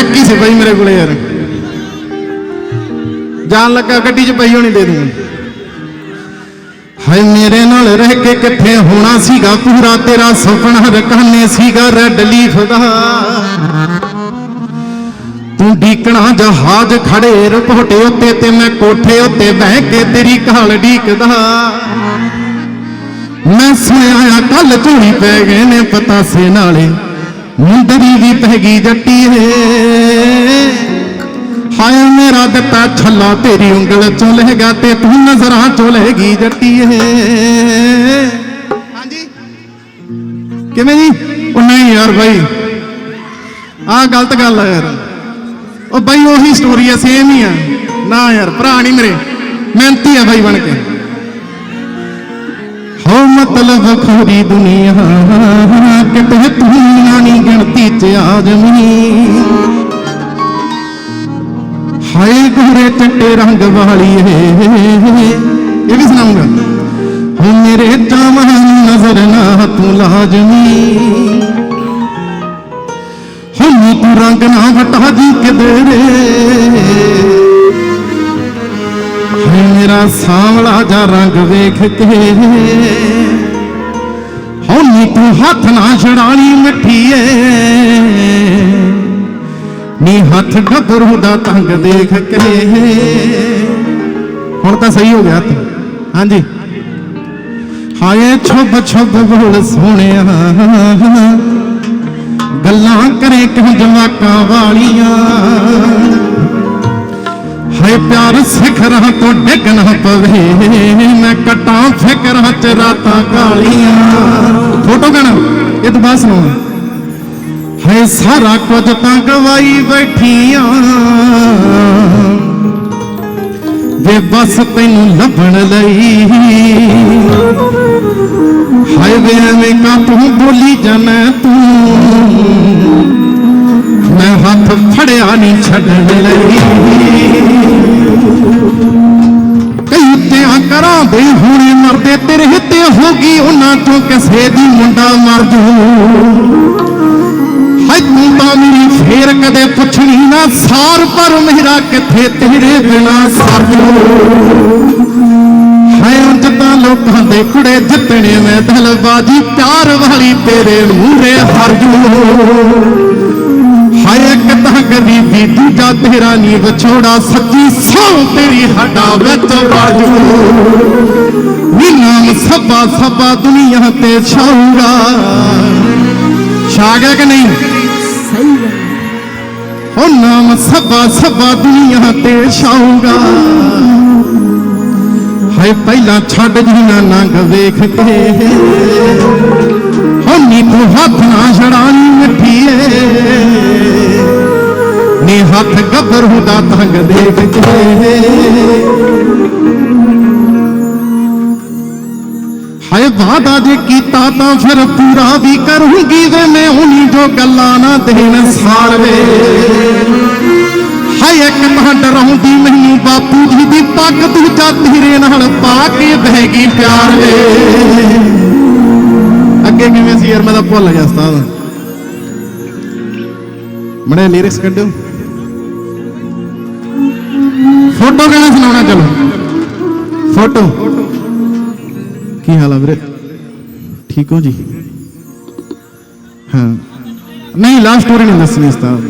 ਇੱਕ ਸੀ ਬਾਈ ਮੇਰੇ ਕੋਲੇ ਯਾਰ। ਜਾਣ ਲੱਗਾ ਗੱਡੀ 'ਚ ਪਈ ਹੋਣੀ ਦੇ ਦੂੰ ਹਾਏ ਮੇਰੇ ਨਾਲ ਰਹਿ ਕੇ ਕਿੱਥੇ ਹੋਣਾ ਸੀਗਾ? ਪੂਰਾ ਤੇਰਾ ਸੁਪਨਾ ਰਕਾਨੇ ਸੀਗਾ ਰੈੱਡ ਲੀਫ ਦਾ। ਤੂੰ ਢੀਕਣਾ ਜਹਾਜ਼ ਖੜੇ ਰਪੋਟੇ ਉੱਤੇ ਤੇ ਮੈਂ ਕੋਠੇ ਉੱਤੇ ਬਹਿ ਕੇ ਤੇਰੀ ਕਾਲ ਢੀਕਦਾ। ਮੈਂ ਸੁਣਿਆ ਕੱਲ ਝੂੜੀ ਪੈ ਗਏ ਨੇ ਪਤਾਸੇ ਨਾਲੇ। ਮੁੰਦਰੀ ਵੀ ਪੈ ਜੱਟੀ ਹੈ ਹਾਏ ਮੇਰਾ ਦਿੱਤਾ ਛੱਲਾ, ਤੇਰੀ ਉਂਗਲ ਚੋਂ ਲਹਿਗਾ ਤੇ ਤੂੰ ਨਜ਼ਰਾਂ ਚੋਂ ਲਹਿਗੀ ਜੱਟੀਏ ਹਾਂਜੀ? ਕਿਵੇਂ ਜੀ? ਉਹ ਨਹੀਂ ਯਾਰ ਬਾਈ। ਆਹ ਗਲਤ ਗੱਲ ਆ ਯਾਰ। ਉਹ ਬਾਈ, ਉਹੀ ਸਟੋਰੀ ਆ ਸੇਮ ਹੀ ਆ। ਨਾ ਯਾਰ, ਭਰਾ ਨਹੀਂ ਮੇਰੇ। ਮਿਹਨਤੀ ਆ ਬਾਈ ਬਣ ਕੇ। ਮਤਲਬ ਖੋਰੀ ਦੁਨੀਆ ਕਿਤੇ ਤੂੰ ਨਹੀਂ ਗਿਣਤੀ ਚ ਆਜ਼ਮੀ ਹਾਏ ਗੋਰੇ ਚਿੱਟੇ ਰੰਗ ਵਾਲੀ ਏ ਇਹ ਵੀ ਸੁਣਾਉਂਗਾ। ਹੋ ਮੇਰੇ ਚਾਵਾਂ ਨਜ਼ਰ ਨਾ ਤੂੰ ਲਾਜ਼ਮੀ ਹੋ ਤੂੰ ਰੰਗ ਨਾ ਵਟਾ ਜੀ ਕਿਧਰੇ। ਹਾਏ ਮੇਰਾ ਸਾਂਵਲਾ ਜਾ ਰੰਗ ਵੇਖ ਕੇ। ਹੋ ਤੂੰ ਹੱਥ ਨਾ ਛੜਾਣੀ ਮਿੱਠੀਏ। ਨੀ ਹੱਥ ਗੱਭਰੂ ਦਾ ਤੰਗ ਦੇਖ ਕੇ। ਹੁਣ ਤਾਂ ਸਹੀ ਹੋ ਗਿਆ ਹੱਥ। ਹਾਂਜੀ। ਹਾਏ ਛੁੱਬ ਛੁੱਬ ਬੋਲ ਸੋਹਣਿਆ। ਗੱਲਾਂ ਕਰੇ ਕਿਉਂ ਜਵਾਕਾਂ ਵਾਲੀਆਂ। ਹਾਏ ਪਿਆਰ ਸਿਖਰਾਂ ਤੋਂ ਡਿੱਗਣਾ ਪਵੇ। ਮੈਂ ਕਟਾਂ ਫਿਕਰਾਂ ਚ ਰਾਤਾਂ ਕਾਲੀਆਂ। ਫੋਟੋ ਗਣਾ, ਇਹ ਤਾਂ ਬਾਤ ਸੁਣਾਉਣਾ ਹੈ ਸਾਰਾ ਕੁਝ ਤਾਂ ਗਵਾਈ ਬੈਠੀਆਂ। ਵੇ ਬਸ ਤੈਨੂੰ ਲੱਭਣ ਲਈ। ਹਾਏ, ਵੇ ਐਵੇਂ ਕਾ ਤੂੰ ਬੋਲੀ ਜਾਣਾ ਫੜਿਆ ਨਹੀਂ ਛੱਡਣ ਲਈ। ਕਈ ਤਿਆਂ ਕਰਾਂ ਦੇ, ਹੁਣੇ ਮਰਦੇ ਤੇਰੇ ਹਿੱਤੇ ਹੋ ਗਈ, ਉਹਨਾਂ ਤੋਂ ਕਿਸੇ ਦੀ ਮੁੰਡਾ ਮਰ ਜੂ। ਹਾਏ ਤਾਂ ਮੇਰੀ ਫੇਰ ਕਦੇ ਪੁੱਛਣੀ ਨਾ, ਸਾਰ ਪਰ ਮੇਰਾ ਕਿੱਥੇ ਤੇਰੇ ਬਿਨਾ ਸਰਜੂ ਹਾਏ ਉਂਝ ਤਾਂ ਲੋਕਾਂ ਦੇ ਕੁੜੇ ਜਿੱਤਣੇ ਮੈਂ ਦਲਬਾਜੀ, ਪਿਆਰ ਵਾਲੀ ਤੇਰੇ ਮੂਹਰੇ ਹਰਜੂ ਹਾਏ ਗਰੀਬੀ ਦੂਜਾ ਤੇਰਾ ਨੀ ਵਿਛੋੜਾ ਸੱਚੀ ਸੌ ਤੇਰੀ ਹੱਡਾਂ ਵਿੱਚ ਬਾਜੂ ਨੀ ਨਾਮ ਸਭਾ ਸਭਾ ਦੁਨੀਆ ਤੇ ਛਾਊਗਾ। ਛਾ ਗਿਆ ਕਿ ਨਹੀਂ? ਸਹੀ ਗੱਲ ਹੋ। ਨਾਮ ਸਭਾ ਸਭਾ ਦੁਨੀਆ ਤੇ ਛਾਊਗਾ। ਹਾਏ ਪਹਿਲਾਂ ਛੱਡ ਜੀਣਾ ਨੰਗ ਵੇਖ ਕੇ ਹੋ ਨੀ ਤੂੰ ਹੱਥ ਨਾ ਛੜਾਣੀ ਮਿੱਠੀਏ। ਨੀ ਹੱਥ ਗੱਭਰੂ ਦਾ ਤੰਗ ਦੇਖ ਕੇ ਹਾਏ ਵਾਦਾ ਜੇ ਕੀਤਾ ਤਾਂ ਫਿਰ ਪੂਰਾ ਵੀ ਕਰੂੰਗੀ ਵੇ, ਮੈਂ ਉਨੀ ਜੋ ਗੱਲਾਂ ਨਾ ਦੇਣ ਸਾਰਵੇ ਹਾਏ ਇੱਕ ਤਾਂ ਡਰਾਉਂਦੀ ਮੈਨੂੰ ਬਾਪੂ ਜੀ ਦੀ ਪੱਗ, ਦੂਜਾ ਤੇਰੇ ਨਾਲ ਪਾ ਕੇ ਬਹਿ ਗਈ ਪਿਆਰ ਵੇ। ਅੱਗੇ ਕਿਵੇਂ ਸੀ ਯਾਰ, ਮੈਂ ਤਾਂ ਭੁੱਲ ਗਿਆ ਉਸਤਾਦ। ਮੜੇ ਲਿਰਿਕਸ ਕੱਢੋ। ਫੋਟੋ ਕਿਹੜਾ ਸੁਣਾਉਣਾ ਚਲੋ? ਫੋਟੋ। ਕੀ ਹਾਲ ਆ ਵੀਰੇ? ਠੀਕ ਹੋ ਜੀ? ਹਾਂ। ਨਹੀਂ ਲਾਸਟ ਸਟੋਰੀ ਨਹੀਂ ਦੱਸਣੀ ਇਸ ਉਸਤਾਦ